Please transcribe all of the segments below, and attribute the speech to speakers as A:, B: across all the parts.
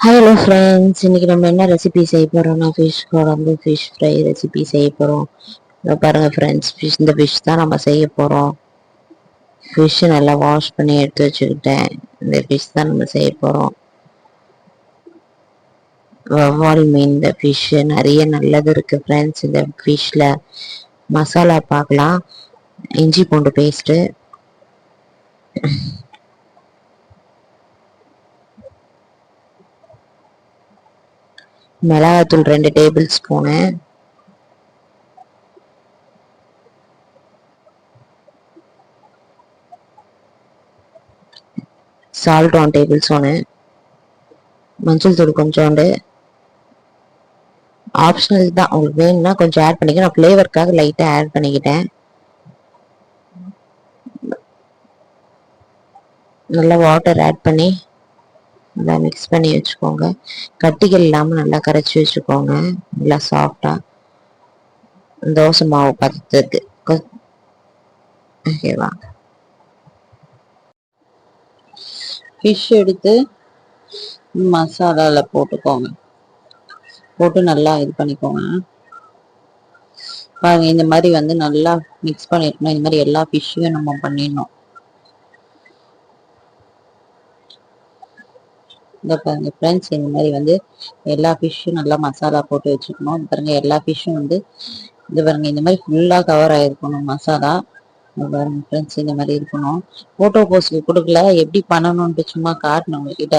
A: Hello friends இன்றைக்கி நம்ம என்ன ரெசிபி செய்ய போகிறோம்னா ஃபிஷ் குழம்பு ஃபிஷ் ஃப்ரை ரெசிபி செய்ய போகிறோம் இதோ பாருங்கள் ஃப்ரெண்ட்ஸ் ஃபிஷ் இந்த ஃபிஷ் தான் நம்ம செய்ய போகிறோம் ஃபிஷ்ஷை நல்லா வாஷ் பண்ணி எடுத்து வச்சுக்கிட்டேன். இந்த ஃபிஷ் தான் நம்ம செய்ய போகிறோம் வவ்வால் மீன் இந்த ஃபிஷ்ஷு நிறைய நல்லது இருக்குது ஃப்ரெண்ட்ஸ் இந்த ஃபிஷ்ஷில் மசாலா பார்க்கலாம். இஞ்சி பூண்டு பேஸ்ட்டு மிளகாத்தூள் ரெண்டு table spoon. Salt one table spoon. மஞ்சள் தூள் கொஞ்சோண்டு. ஆப்ஷனல் தான். உங்களுக்கு வேணும்னா கொஞ்சம் ஆட் பண்ணிக்க. நான் ஃப்ளேவருக்காக லைட்டாக ஆட் பண்ணிக்கிட்டேன். நல்லா வாட்டர் ஆட் பண்ணி நல்லா மிக்ஸ் பண்ணி வச்சுக்கோங்க. கட்டிகள் இல்லாமல் நல்லா கரைச்சி வச்சுக்கோங்க. நல்லா சாஃப்டாக தோசை மாவு பதத்துக்கு. ஓகேவா
B: ஃபிஷ் எடுத்து மசாலாவில் போட்டுக்கோங்க. போட்டு நல்லா இது பண்ணிக்கோங்க. பாருங்க இந்த மாதிரி வந்து நல்லா மிக்ஸ் பண்ணிருக்கணும். இந்த மாதிரி எல்லா ஃபிஷ்ஷையும் நம்ம பண்ணிடணும். இந்த பாருங்க ஃப்ரெண்ட்ஸ் இந்த மாதிரி வந்து எல்லா ஃபிஷ்ஷும் நல்லா மசாலா போட்டு வச்சுக்கணும். பாருங்க எல்லா ஃபிஷ்ஷும் வந்து இது பாருங்க இந்த மாதிரி ஃபுல்லாக கவர் ஆகிருக்கணும் மசாலா பாருங்க ஃப்ரெண்ட்ஸ் இந்த மாதிரி இருக்கணும். ஃபோட்டோ போஸ்க்கு கொடுக்கல எப்படி பண்ணணும்ட்டு சும்மா காட்டணும் உங்ககிட்ட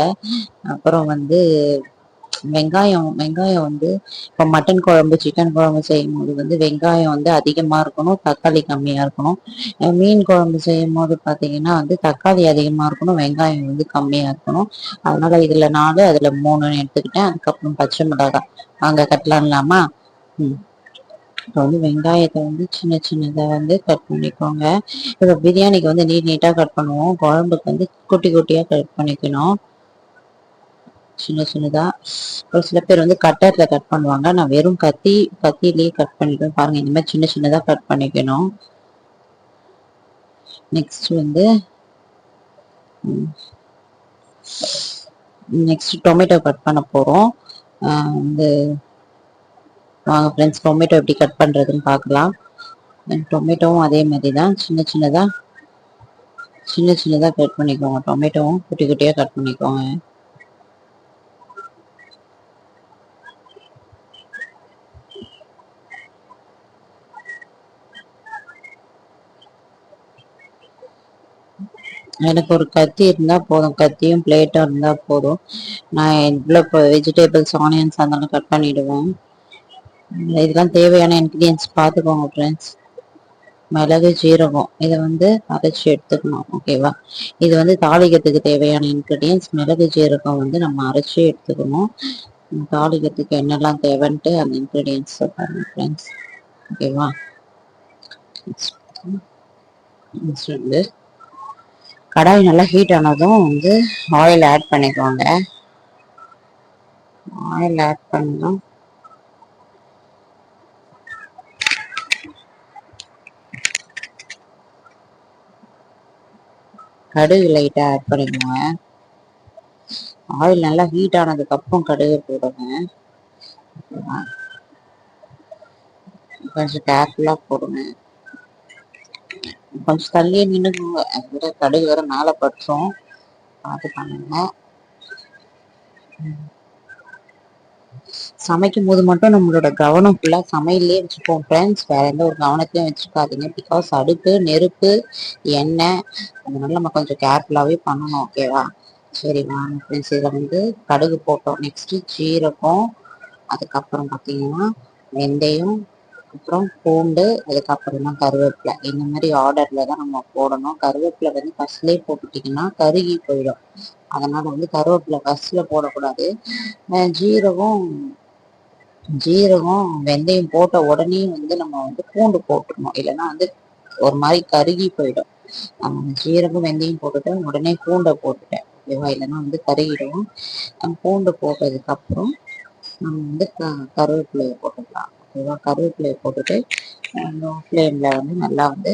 B: அப்புறம் வந்து வெங்காயம் வெங்காயம் வந்து இப்போ மட்டன் குழம்பு சிக்கன் குழம்பு செய்யும் போது வந்து வெங்காயம் வந்து அதிகமாக இருக்கணும் தக்காளி கம்மியாக இருக்கணும். மீன் குழம்பு செய்யும் போது பார்த்தீங்கன்னா வந்து தக்காளி அதிகமாக இருக்கணும் வெங்காயம் வந்து கம்மியாக இருக்கணும். அதனால இதில் நாலு அதில் மூணுன்னு எடுத்துக்கிட்டேன். அதுக்கப்புறம் பச்சை மிளகாய். அங்கே கட்டலாம் இல்லாமா? ம். இப்போ வந்து வெங்காயத்தை வந்து சின்ன சின்னதாக வந்து கட் பண்ணிக்கோங்க. இப்போ பிரியாணிக்கு வந்து நீட் நீட்டாக கட் பண்ணுவோம். குழம்புக்கு வந்து குட்டி குட்டியாக கட் பண்ணிக்கணும். சின்ன சின்னதாக ஒரு சில பேர் வந்து கட்டரில் கட் பண்ணுவாங்க. நான் வெறும் கத்தி கத்திலேயே கட் பண்ணிடுவேன். பாருங்கள் இந்த மாதிரி சின்ன சின்னதாக கட் பண்ணிக்கணும். நெக்ஸ்ட் வந்து நெக்ஸ்ட் டொமேட்டோ கட் பண்ண போகிறோம் வந்து வாங்க ஃப்ரெண்ட்ஸ் டொமேட்டோ எப்படி கட் பண்ணுறதுன்னு பார்க்கலாம். டொமேட்டோவும் அதே மாதிரி தான் சின்ன சின்னதாக சின்ன சின்னதாக கட் பண்ணிக்கோங்க. டொமேட்டோவும் குட்டி குட்டியாக கட் பண்ணிக்கோங்க. எனக்கு ஒரு கத்தி இருந்தால் போதும். கத்தியும் பிளேட்டும் இருந்தால் போதும். நான் இவ்வளோ இப்போ வெஜிடபிள்ஸ் ஆனியன்ஸ் அதெல்லாம் கட் பண்ணிவிடுவேன் இதெல்லாம் தேவையான இன்க்ரீடியன்ஸ் பார்த்துக்கோங்க ஃப்ரெண்ட்ஸ் மிளகு ஜீரகம். இதை வந்து அரைச்சி எடுத்துக்கணும். ஓகேவா இது வந்து தாளிகத்துக்கு தேவையான இன்க்ரீடியன்ஸ் மிளகு ஜீரகம் வந்து நம்ம அரைச்சி எடுத்துக்கணும். தாளிகத்துக்கு என்னெல்லாம் தேவைன்ட்டு அந்த இன்க்ரீடியன்ஸ் பாருங்க ஃப்ரெண்ட்ஸ் ஓகேவா வந்து கடாய் நல்லா ஹீட் ஆனதும் வந்து ஆயில் ஆட் பண்ணிக்கோங்க. ஆயில் ஆட் பண்ணும் கடுகு லைட்டாக ஆட் பண்ணிக்கோங்க. ஆயில் நல்லா ஹீட் ஆனதுக்கு அப்புறம் கடுகு போடுங்க. கொஞ்சம் கேர்ஃபுல்லாக போடுங்க. கொஞ்சம் தள்ளியே நின்றுக்குங்க வேற கடுகு வேற மேலே பட்டுரும் பார்த்து பண்ணுங்க சமைக்கும் போது மட்டும் நம்மளோட கவனம் ஃபுல்லாக சமையல்லே வச்சுப்போம். ஃப்ரெண்ட்ஸ் வேற எந்த ஒரு கவனத்தையும் வச்சுக்காதீங்க. பிகாஸ் அடுப்பு நெருப்பு எண்ணெய் அதனால நம்ம கொஞ்சம் கேர்ஃபுல்லாகவே பண்ணணும் ஓகேவா சரி வாங்க ஃப்ரெண்ட்ஸ் இதில் வந்து கடுகு போட்டோம். நெக்ஸ்ட்டு ஜீரகம் அதுக்கப்புறம் பார்த்தீங்கன்னா வெந்தயம் அப்புறம் பூண்டு அதுக்கப்புறம் தான் கருவேப்பிலை. இந்த மாதிரி ஆர்டர்ல தான் நம்ம போடணும். கருவேப்பிலை வந்து ஃபர்ஸ்ட்லேயே போட்டுட்டிங்கன்னா கருகி போயிடும். அதனால வந்து கருவேப்பிலை ஃபர்ஸ்ட்ல போடக்கூடாது. ஜீரகம் ஜீரகம் வெந்தயம் போட்ட உடனே வந்து நம்ம வந்து பூண்டு போட்டுருணும் இல்லைன்னா வந்து ஒரு மாதிரி கருகி போயிடும். ஜீரகம் வெந்தயம் போட்டுட்டு உடனே பூண்டை போட்டுட்டேன். ஓகேவா? இல்லைன்னா வந்து கருகிடும். பூண்டு போட்டதுக்கப்புறம் நம்ம வந்து க கருவேப்பிலையை போட்டுக்கலாம். ஓகேவா கருவேப்பிலையை போட்டுட்டு லோ ஃப்ளேமில் வந்து நல்லா வந்து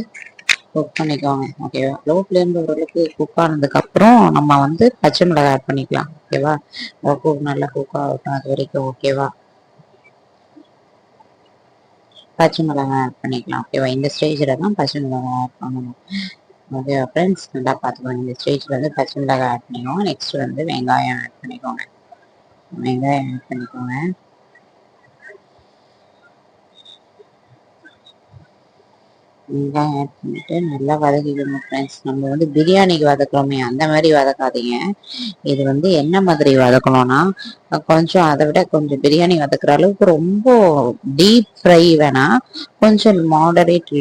B: குக் பண்ணிக்கோங்க ஓகேவா லோ ஃப்ளேமில் ஓரளவுக்கு குக் ஆனதுக்கப்புறம் நம்ம வந்து பச்சை மிளகாய் ஆட் பண்ணிக்கலாம் ஓகேவா குக் நல்லா குக் ஆகட்டும் அது வரைக்கும் ஓகேவா பச்சை மிளகாய் ஆட் பண்ணிக்கலாம் ஓகேவா இந்த ஸ்டேஜில் தான் பச்சை மிளகாய் ஆட் பண்ணணும். ஓகேவா ஃப்ரெண்ட்ஸ் நல்லா பார்த்துக்கோங்க இந்த ஸ்டேஜில் வந்து பச்சை மிளகாய் ஆட் பண்ணிக்கோங்க நெக்ஸ்ட் வந்து வெங்காயம் ஆட் பண்ணிக்கோங்க. வெங்காயம் ஆட் பண்ணிக்கோங்க. வெங்காயம் ஆட் பண்ணிட்டு நல்லா வதக்கிக்கணும் ஃப்ரெண்ட்ஸ் நம்ம வந்து பிரியாணிக்கு வதக்குறோமே அந்த மாதிரி வதக்காதீங்க. இது வந்து என்ன மாதிரி வதக்கணும்னா கொஞ்சம் அதை விட கொஞ்சம் பிரியாணி வதக்குற அளவுக்கு ரொம்ப டீப் ஃப்ரை வேணா கொஞ்சம் மாடரேட்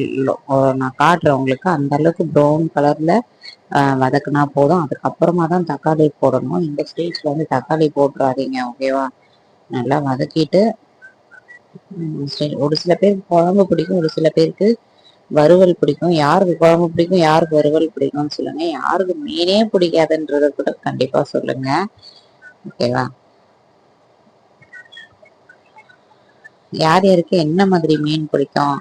B: நான் காட்டுறேன் உங்களுக்கு. அந்த அளவுக்கு ப்ரௌன் கலர்ல வதக்குனா போதும். அதுக்கப்புறமா தான் தக்காளி போடணும். இந்த ஸ்டேஜ்ல வந்து தக்காளி போட்டுறாதீங்க ஓகேவா நல்லா வதக்கிட்டு ஒரு சில பேருக்கு குழம்பு பிடிக்கும் ஒரு சில பேருக்கு வறுவல் பிடிக்கும். யாருக்கு குழம்பு பிடிக்கும் யாருக்கு வறுவல் பிடிக்கும்னு சொல்லுங்க. யாருக்கு மீனே பிடிக்காதுன்றத கூட கண்டிப்பா சொல்லுங்க. ஓகேவா? யார் யாருக்கு என்ன மாதிரி மீன் பிடிக்கும்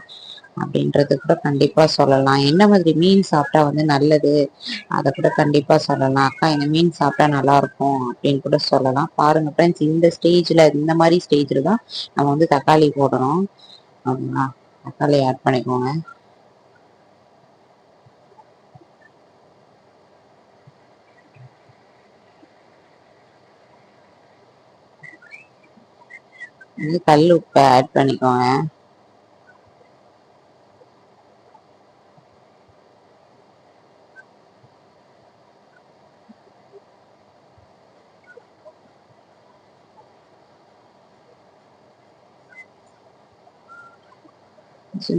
B: அப்படின்றது கூட கண்டிப்பா சொல்லலாம். என்ன மாதிரி மீன் சாப்பிட்டா வந்து நல்லது? அதை கூட கண்டிப்பா சொல்லலாம். அக்கா இந்த மீன் சாப்பிட்டா நல்லா இருக்கும் அப்படின்னு கூட சொல்லலாம். பாருங்க ஃப்ரெண்ட்ஸ் இந்த ஸ்டேஜ்ல இந்த மாதிரி ஸ்டேஜ்ல தான் நம்ம வந்து தக்காளி போடணும். ஓகேங்களா தக்காளி ஆட் பண்ணிக்கோங்க. கல் உப்பை ஆட் பண்ணிக்கோங்க.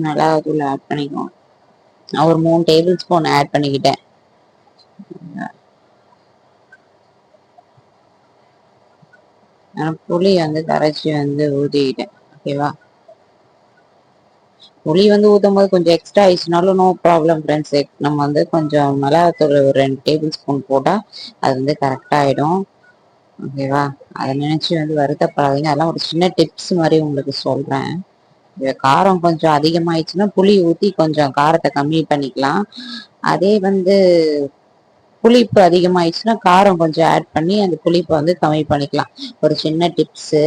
B: மிளகாத்தூள் ஆட் பண்ணிக்கோங்க நான் ஒரு மூணு டேபிள் ஸ்பூன் ஆட் பண்ணிக்கிட்டேன். புளி வந்து கரைச்சி வந்து ஊற்றிக்கிட்டேன் ஓகேவா புளி வந்து ஊற்றும் போது கொஞ்சம் எக்ஸ்ட்ரா ஆயிடுச்சுனாலும் நோ ப்ராப்ளம் ஃப்ரெண்ட்ஸ் நம்ம வந்து கொஞ்சம் மிளகாத்தூள் ஒரு ரெண்டு டேபிள் ஸ்பூன் போட்டால் அது வந்து கரெக்டாக ஆகிடும் ஓகேவா அதை நினச்சி வந்து வருத்தப்படாதீங்க. அதெல்லாம் ஒரு சின்ன டிப்ஸ் மாதிரி உங்களுக்கு சொல்கிறேன் காரம் கொஞ்சம் அதிகமாயிடுச்சுன்னா புளி ஊற்றி கொஞ்சம் காரத்தை கம்மி பண்ணிக்கலாம். அதே வந்து புளிப்பு அதிகமாயிடுச்சுன்னா காரம் கொஞ்சம் ஆட் பண்ணி அந்த புளிப்பை வந்து கம்மி பண்ணிக்கலாம். ஒரு சின்ன டிப்ஸு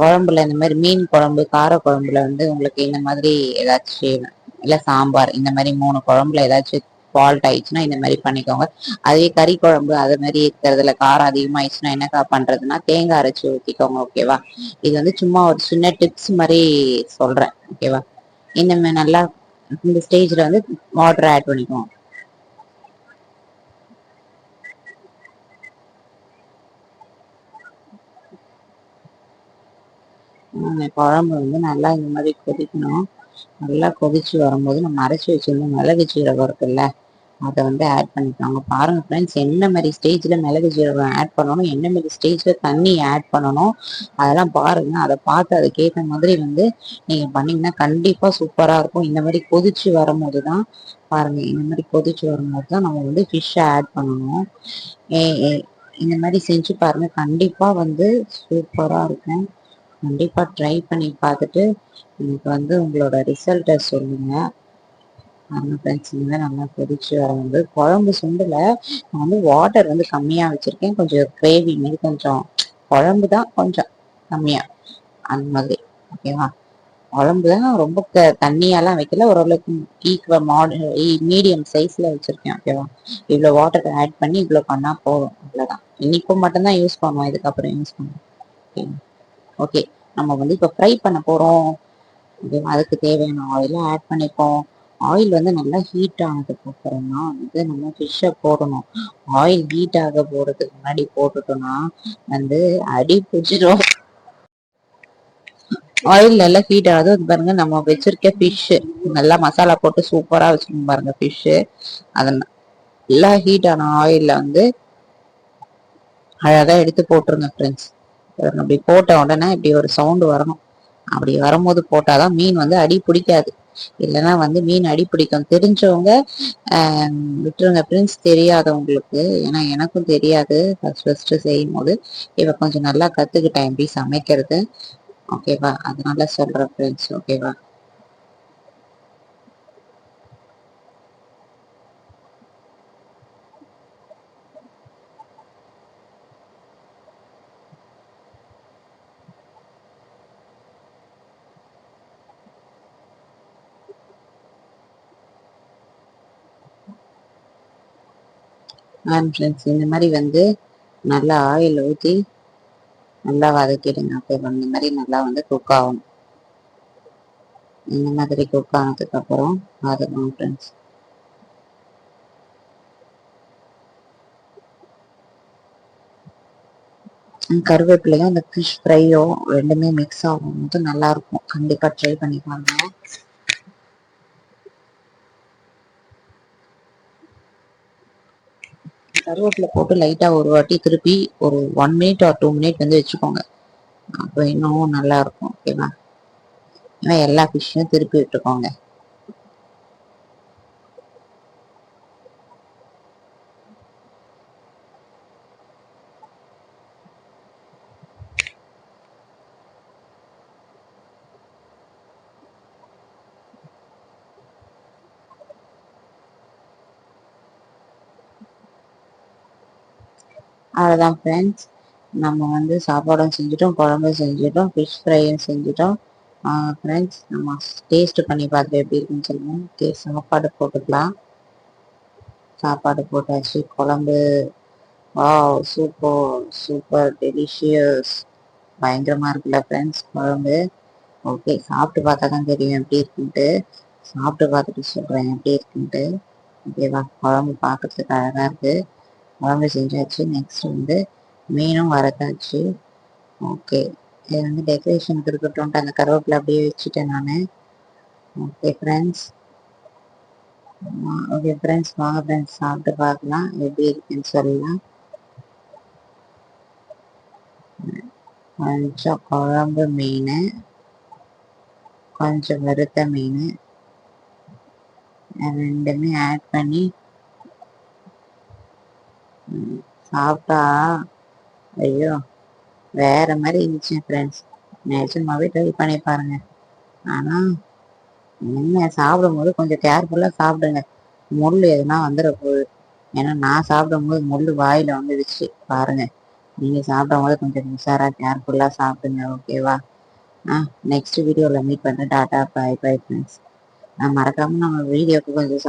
B: குழம்புல இந்த மாதிரி மீன் குழம்பு கார குழம்புல வந்து உங்களுக்கு இந்த மாதிரி ஏதாச்சும் இல்லை சாம்பார் இந்த மாதிரி மூணு குழம்புல ஏதாச்சும் ஃபால்ட் ஆயிடுச்சுன்னா இந்த மாதிரி பண்ணிக்கோங்க. அதே கறி குழம்பு அது மாதிரி இருக்கிறதுல காரம் அதிகமாயிடுச்சுன்னா என்னக்கா பண்றதுன்னா தேங்காய் அரைச்சி ஊற்றிக்கோங்க ஓகேவா இது வந்து சும்மா ஒரு சின்ன டிப்ஸ் மாதிரி சொல்றேன் ஓகேவா இந்த மாதிரி நல்லா இந்த ஸ்டேஜ்ல வந்து வாட்டர் ஆட் பண்ணிக்குவோம் குழம்பு வந்து நல்லா இந்த மாதிரி கொதிக்கணும். நல்லா கொதிச்சு வரும்போது நம்ம அரைச்சி வச்சிருந்த மிளகு சீரகம் இருக்குல்ல அதை வந்து ஆட் பண்ணிக்கோங்க. பாருங்க ஃப்ரெண்ட்ஸ் என்ன மாதிரி ஸ்டேஜில் மிளகு ஜீரகம் ஆட் பண்ணணும் என்ன மாதிரி ஸ்டேஜில் தண்ணி ஆட் பண்ணணும் அதெல்லாம் பாருங்க. அதை பார்த்து அதுக்கேற்ற மாதிரி வந்து நீங்கள் பண்ணிங்கன்னா கண்டிப்பாக சூப்பராக இருக்கும். இந்த மாதிரி கொதிச்சு வரும்போது தான் பாருங்க இந்த மாதிரி கொதிச்சு வரும்போது தான் நம்ம வந்து ஃபிஷ்ஷை ஆட் பண்ணணும். இந்த மாதிரி செஞ்சு பாருங்க. கண்டிப்பாக வந்து சூப்பராக இருக்கும். கண்டிப்பாக ட்ரை பண்ணி பார்த்துட்டு எனக்கு வந்து உங்களோட ரிசல்ட்டை சொல்லுங்கள் ஆமாம் ஃப்ரெண்ட்ஸ் இனிமேல் நல்லா கொதிச்சு வந்து குழம்பு சுண்டில் நான் வந்து வாட்டர் வந்து கம்மியாக வச்சுருக்கேன். கொஞ்சம் கிரேவி மாரி கொஞ்சம் குழம்பு தான் கொஞ்சம் கம்மியாக அந்த மாதிரி ஓகேவா குழம்பு தான் ரொம்ப க தண்ணியாலாம் வைக்கல. ஓரளவுக்கு ஈக்குவல் மாடு மீடியம் சைஸில் வச்சுருக்கேன் ஓகேவா இவ்வளோ வாட்டர் ஆட் பண்ணி இவ்வளோ பண்ணால் போதும் அவ்வளோதான் இனிப்பு மட்டும்தான் யூஸ் பண்ணுவோம் இதுக்கப்புறம் யூஸ் பண்ணுவோம் ஓகே ஓகே நம்ம வந்து இப்போ ஃப்ரை பண்ண போகிறோம் அதுக்கு தேவையான ஆயிலும் ஆட் பண்ணிப்போம். ஆயில் வந்து நல்லா ஹீட் ஆனதுக்கு அப்புறமா வந்து நம்ம ஃபிஷ்ஷை போடணும். ஆயில் ஹீட் ஆக போகிறதுக்கு முன்னாடி போட்டுட்டோம்னா வந்து அடி பிடிச்சிடும் ஆயில் நல்லா ஹீட் ஆகுது. பாருங்க நம்ம வச்சிருக்க ஃபிஷ்ஷு நல்லா மசாலா போட்டு சூப்பரா வச்சுக்கணும் பாருங்க ஃபிஷ்ஷு அதை நல்லா ஹீட் ஆன ஆயில்ல வந்து அழகா எடுத்து போட்டுருங்க ஃப்ரெண்ட்ஸ் அப்படி போட்ட உடனே இப்படி ஒரு சவுண்டு வரணும். அப்படி வரும்போது போட்டாதான் மீன் வந்து அடி பிடிக்காது. இல்லைன்னா வந்து மீன் அடி பிடிக்கும். தெரிஞ்சவங்க விட்டுருங்க. பிரின்ஸ் தெரியாதவங்களுக்கு ஏன்னா எனக்கும் தெரியாது. ஃபர்ஸ்ட் ஃபர்ஸ்ட் செய்யும் போது இவ கொஞ்சம் நல்லா கற்றுக்கிட்டேன் எப்படி சமைக்கிறது? ஓகேவா அதனால சொல்கிறேன் ஃப்ரெண்ட்ஸ் ஓகேவா ஃப்ரெண்ட்ஸ் இந்த மாதிரி வந்து நல்லா ஆயில் ஊற்றி நல்லா வதக்கிடுங்க. அப்போ இந்த மாதிரி நல்லா வந்து குக் ஆகும். இந்த மாதிரி குக் ஆனதுக்கு அப்புறம் வதக்கணும் ஃப்ரெண்ட்ஸ் கருவேப்பிலையும் அந்த ஃபிஷ் ஃப்ரையோ ரெண்டுமே மிக்ஸ் ஆகும் போது நல்லா இருக்கும். கண்டிப்பா ட்ரை பண்ணி கருவேப்பில போட்டு லைட்டா ஒரு வாட்டி திருப்பி ஒரு one minute or two minute வந்து வச்சுக்கோங்க. அப்போ இன்னும் நல்லா இருக்கும் ஓகேவா எல்லா ஃபிஷ்ஷையும் திருப்பி விட்டுக்கோங்க. அவ்வளோதான் ஃப்ரெண்ட்ஸ் நம்ம வந்து சாப்பாடும் செஞ்சுட்டோம் குழம்பும் செஞ்சுட்டோம் ஃபிஷ் ஃப்ரையும் செஞ்சுட்டோம். ஃப்ரெண்ட்ஸ் நம்ம டேஸ்ட் பண்ணி பார்த்து எப்படி இருக்குன்னு சொல்லுவோம் ஓகே சாப்பாடு போட்டுக்கலாம். சாப்பாடு போட்டாச்சு குழம்பு வா சூப்பர் சூப்பர் டெலிஷியஸ் பயங்கரமாக இருக்குல்ல ஃப்ரெண்ட்ஸ் குழம்பு. ஓகே சாப்பிட்டு பார்த்தா தான் தெரியும் எப்படி இருக்குன்ட்டு. சாப்பிட்டு பார்த்துட்டு சொல்கிறேன் எப்படி இருக்குன்ட்டு. ஓகேவா குழம்பு பார்க்கறதுக்கு அழகாக இருக்குது குழம்பு செஞ்சாச்சு. நெக்ஸ்ட் வந்து மீனும் வரதாச்சு. ஓகே இது வந்து டெக்கரேஷனுக்கு இருக்கட்டும் அந்த கருவேப்பிலை அப்படியே வச்சுட்டேன் நான். ஓகே ஃப்ரெண்ட்ஸ் ஓகே ஃப்ரெண்ட்ஸ் வாங்க ஃப்ரெண்ட்ஸ் சாப்பிட்டு பார்க்கலாம். எப்படி இருக்குன்னு சொல்லலாம். கொஞ்சம் குழம்பு மீன் கொஞ்சம் வறுத்த மீன் ரெண்டுமே ஆட் பண்ணி சாப்பிட்டா ஐயோ வேற மாதிரி இருந்துச்சு ஃப்ரெண்ட்ஸ் நிஜமாவே ட்ரை பண்ணி பாருங்க. ஆனா என்ன சாப்பிடும்போது கொஞ்சம் கேர்ஃபுல்லாக சாப்பிடுங்க. முள் எதுனா வந்துட போகுது ஏன்னா நான் சாப்பிடும்போது முள் வாயில் வந்துடுச்சு பாருங்க. நீங்க சாப்பிடும்போது கொஞ்சம் உஷாரா கேர்ஃபுல்லாக சாப்பிடுங்க ஓகேவா ஆ நெக்ஸ்ட் வீடியோவில் மீட் பண்ணுறேன் டாட்டா. பை பை ஃப்ரெண்ட்ஸ் நான் மறக்காம நம்ம வீடியோக்கு கொஞ்சம்